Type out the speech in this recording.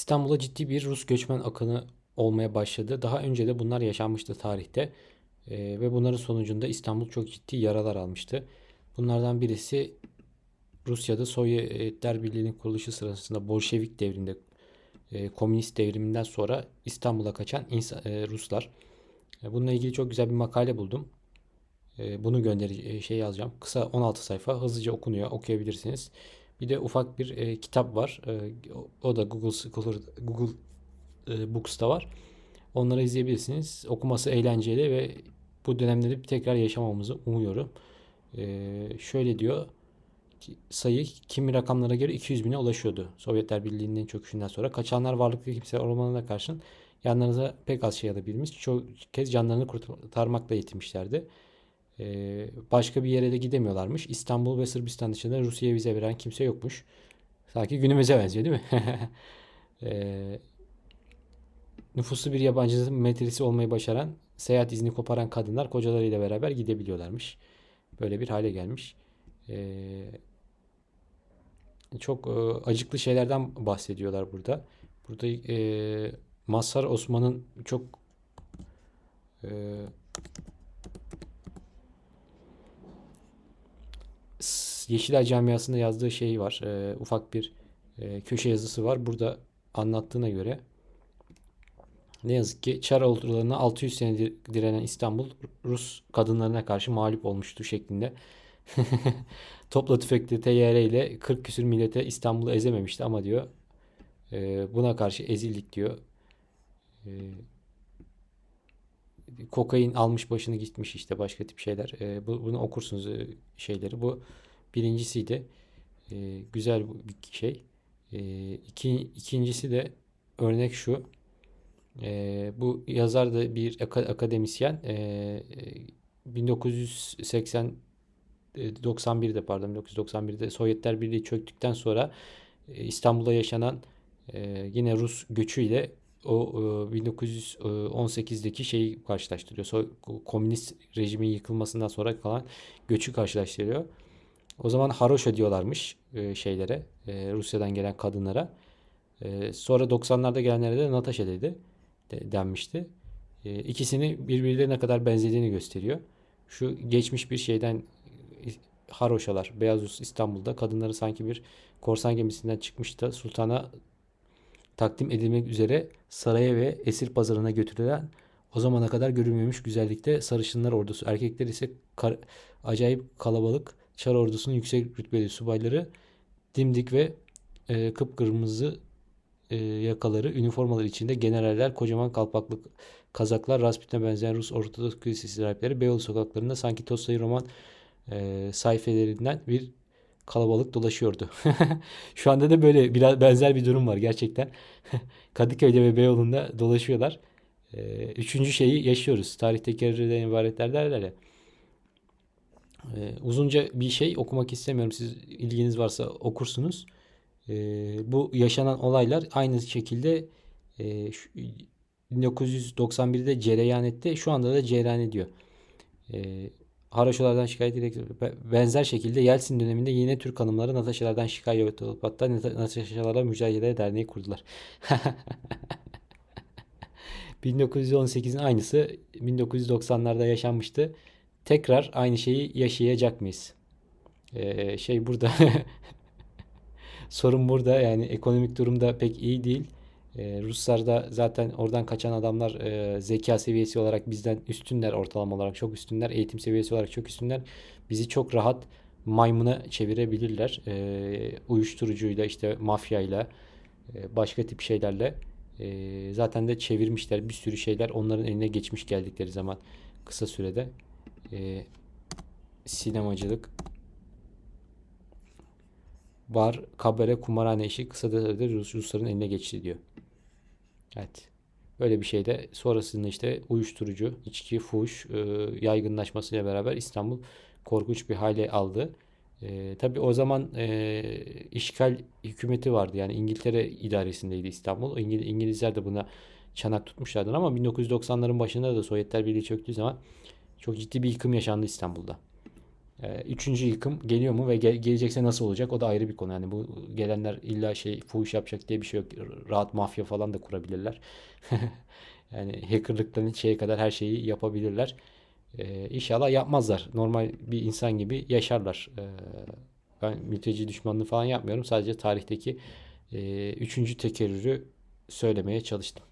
İstanbul'a ciddi bir Rus göçmen akını olmaya başladı. Daha önce de bunlar yaşanmıştı tarihte. Ee, ve bunların sonucunda İstanbul çok ciddi yaralar almıştı. Bunlardan birisi Rusya'da Sovyetler Birliği'nin kuruluşu sırasında Bolşevik devrinde, e, komünist devriminden sonra İstanbul'a kaçan insa- e, Ruslar. E, bununla ilgili çok güzel bir makale buldum. E, bunu gönderi şey yazacağım. Kısa 16 sayfa hızlıca okunuyor. Okuyabilirsiniz. Bir de ufak bir e, kitap var. E, o, da Google Scholar, Google e, Books'ta var. Onları izleyebilirsiniz. Okuması eğlenceli ve bu dönemleri tekrar yaşamamızı umuyorum. E, şöyle diyor. Sayı kimi rakamlara göre 200 bine ulaşıyordu. Sovyetler Birliği'nin çöküşünden sonra. Kaçanlar varlıklı kimseler olmalarına karşın yanlarınıza pek az şey alabilmiş. Çoğu kez canlarını kurtarmakla yetinmişlerdi. Ee, başka bir yere de gidemiyorlarmış. İstanbul ve Sırbistan dışında Rusya'ya vize veren kimse yokmuş. Sanki günümüze benziyor değil mi? Ee, nüfuslu bir yabancının metresi olmayı başaran, seyahat izni koparan kadınlar kocalarıyla beraber gidebiliyorlarmış. Böyle bir hale gelmiş. Ee, çok e, acıklı şeylerden bahsediyorlar burada. Burada e, Mazhar Osman'ın çok e, Yeşilay Camiası'nda yazdığı şey var. E, ufak bir e, köşe yazısı var. Burada anlattığına göre ne yazık ki Çar ordularına 600 senedir direnen İstanbul Rus kadınlarına karşı mağlup olmuştu şeklinde. Topla tüfekli TYR ile 40 küsür millete İstanbul'u ezememişti ama diyor e, buna karşı ezildik diyor. E, kokain almış başını gitmiş işte başka tip şeyler. E, bu, bunu okursunuz e, şeyleri. Bu birincisiydi. E, güzel bir şey. E, iki, ikincisi de örnek şu. E, bu yazar da bir aka- akademisyen. E, e, 1980 e, 91'de pardon 1991'de Sovyetler Birliği çöktükten sonra e, İstanbul'da yaşanan e, yine Rus göçüyle o e, 1918'deki şeyi karşılaştırıyor. Komünist rejimin yıkılmasından sonra kalan göçü karşılaştırıyor. O zaman Haroşa diyorlarmış e, şeylere, e, Rusya'dan gelen kadınlara. E, sonra 90'larda gelenlere de Natasha dedi de, denmişti. E, ikisini birbirlerine kadar benzediğini gösteriyor. Şu geçmiş bir şeyden e, Haroşalar, Beyaz Rus İstanbul'da kadınları sanki bir korsan gemisinden çıkmış da sultana takdim edilmek üzere saraya ve esir pazarına götürülen o zamana kadar görülmemiş güzellikte sarışınlar ordusu. Erkekler ise kar- acayip kalabalık Çar ordusunun yüksek rütbeli subayları dimdik ve e, kıpkırmızı e, yakaları, üniformalar içinde generaller, kocaman kalpaklık kazaklar, Rasputin'e benzeyen Rus Ortodoks Kilisesi sahipleri Beyoğlu sokaklarında sanki Tolstoy roman e, sayfelerinden bir kalabalık dolaşıyordu. Şu anda da böyle biraz benzer bir durum var gerçekten. Kadıköy'de ve Beyoğlu'nda dolaşıyorlar. E, üçüncü şeyi yaşıyoruz. Tarih tekerrürden ibaretler derler ya. E, uzunca bir şey okumak istemiyorum. Siz ilginiz varsa okursunuz. E, bu yaşanan olaylar aynı şekilde e, şu- 1991'de cereyan etti. Şu anda da cereyan ediyor. E, Haraşolardan şikayet edildi. Be- Benzer şekilde Yeltsin döneminde yine Türk hanımları Natasha'lardan şikayet olup hatta Nata- Natasha'lara Mücadele Derneği kurdular. 1918'in aynısı 1990'larda yaşanmıştı. Tekrar aynı şeyi yaşayacak mıyız? Ee, şey burada sorun burada yani ekonomik durumda pek iyi değil. Ee, Ruslar da zaten oradan kaçan adamlar e, zeka seviyesi olarak bizden üstünler ortalama olarak çok üstünler. Eğitim seviyesi olarak çok üstünler. Bizi çok rahat maymuna çevirebilirler. Ee, uyuşturucuyla işte mafyayla e, başka tip şeylerle e, zaten de çevirmişler bir sürü şeyler onların eline geçmiş geldikleri zaman kısa sürede E, sinemacılık bar, kabare, kumarhane işi kısa sürede Rus, Rusların eline geçti diyor. Evet. Böyle bir şeyde sonrasında işte uyuşturucu, içki, fuhuş e, yaygınlaşmasıyla beraber İstanbul korkunç bir hale aldı. E, tabii o zaman e, işgal hükümeti vardı. Yani İngiltere idaresindeydi İstanbul. İngil- İngilizler de buna çanak tutmuşlardı ama 1990'ların başında da Sovyetler Birliği çöktüğü zaman çok ciddi bir yıkım yaşandı İstanbul'da. E, üçüncü yıkım geliyor mu ve gel- gelecekse nasıl olacak? O da ayrı bir konu. Yani bu gelenler illa şey fuhuş yapacak diye bir şey yok. Rahat mafya falan da kurabilirler. Yani hackerlıktan şeye kadar her şeyi yapabilirler. E, inşallah yapmazlar. Normal bir insan gibi yaşarlar. E, ben mülteci düşmanlığı falan yapmıyorum. Sadece tarihteki e, üçüncü tekerrürü söylemeye çalıştım.